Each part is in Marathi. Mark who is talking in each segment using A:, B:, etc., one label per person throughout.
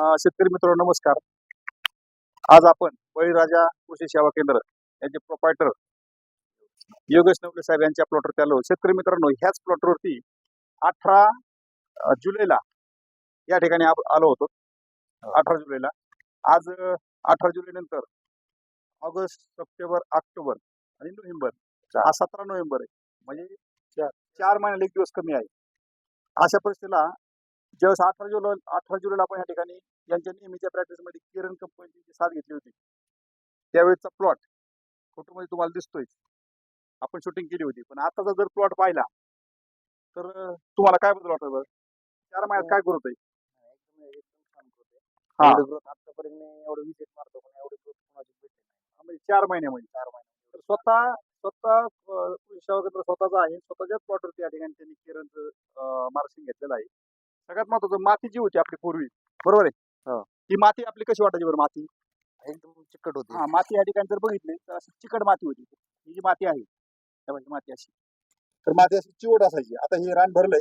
A: शेतकरी मित्रांनो नमस्कार. आज आपण बळीराजा कृषी सेवा केंद्र याचे प्रोपायटर योगेश नवले साहेब यांच्या प्लॉटवरती आलो. शेतकरी मित्रांनो ह्याच प्लॉटवरती अठरा जुलैला या ठिकाणी आप- आलो होतो. अठरा जुलैला. आज अठरा जुलै नंतर ऑगस्ट सप्टेंबर ऑक्टोबर आणि नोव्हेंबर हा सतरा नोव्हेंबर आहे. म्हणजे चार- चार महिन्याला एक दिवस कमी आहे. अशा परिस्थितीला ज्यावेळेस अठरा जुलै अठरा जुलैला आपण या ठिकाणी यांच्या नेहमीच्या प्रॅक्टिसमध्ये किरण कंपनीची साथ घेतली होती. त्यावेळेचा प्लॉट फोटोमध्ये तुम्हाला दिसतोय. आपण शूटिंग केली होती. पण आताचा जर प्लॉट पाहिला तर तुम्हाला काय बदल वाटत बरं? चार महिन्यात काय आहे?
B: आहे.
A: हा.
B: कोणाची भेटली नाही.
A: म्हणजे चार महिन्यामध्ये. चार महिने स्वतः स्वतः सेवा केंद्र स्वतःच आहे. स्वतःच्याच प्लॉटवरती या ठिकाणी त्यांनी किरणचं मार्सिंग घेतलेलं आहे. सगळ्यात महत्वाचं माती जी होती आपली पूर्वी बरोबर आहे?
B: हो.
A: ती माती आपली कशी वाटायची बरं माती?
B: एकदम चिकट होती.
A: हा माती या ठिकाणी जर बघितली तर अशी चिकट माती होती. ही जी माती आहे त्या बाजूची माती अशी. तर माती अशी चिवट असायची. आता हे रान भरलंय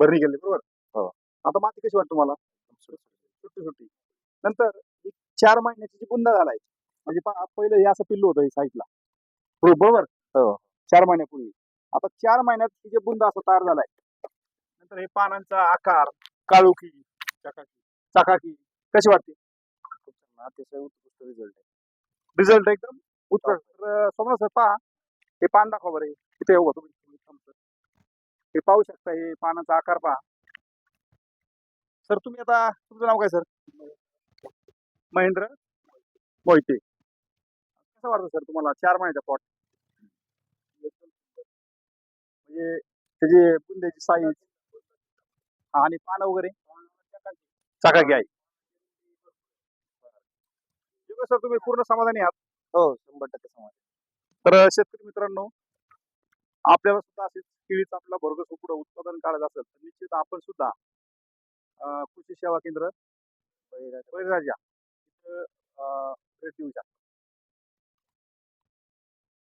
A: भरणी गेले बरोबर?
B: हो.
A: आता माती कशी वाटते तुम्हाला? सुट्टी सुट्टी नंतर एक चार महिन्याची जी बुंदा झालाय म्हणजे पहा, पहिलं हे असं पिल्लू होतं साईडला. बरोबर?
B: हो.
A: चार महिन्यापूर्वी. आता चार महिन्यात ही जे बुंदा असं तयार झालाय नंतर हे पानांचा आकार काळुकी चकाकी चकाकी. कशी वाटते?
B: अतिशय उत्कृष्ट रिझल्ट आहे.
A: रिझल्ट एकदम उत्कृष्ट. समजा सर पहा. हे पान दाखवा बरं. हे. इथे येऊ का तुम्ही. हे पाहू शकता हे पानाचा आकार पहा. सर तुम्ही आता तुमचं नाव काय सर महेंद्र मोहिते. कसं वाटतं सर तुम्हाला? चार महिन्याचा प्लॉट म्हणजे त्याची बुंद्याची साईज आणि पानं वगैरे? चाकाकी आहे सर तुम्ही पूर्ण समाधानी आहात?
B: हो शंभर टक्के समाज
A: तर शेतकरी मित्रांनो आपल्याला सुद्धा अशीच केळीचं आपल्याला भरघोस पुढे उत्पादन काढायचं असेल तर निश्चित आपण सुद्धा अं, कृषी सेवा केंद्र बळीराजा. अं, भेट देऊ शकता.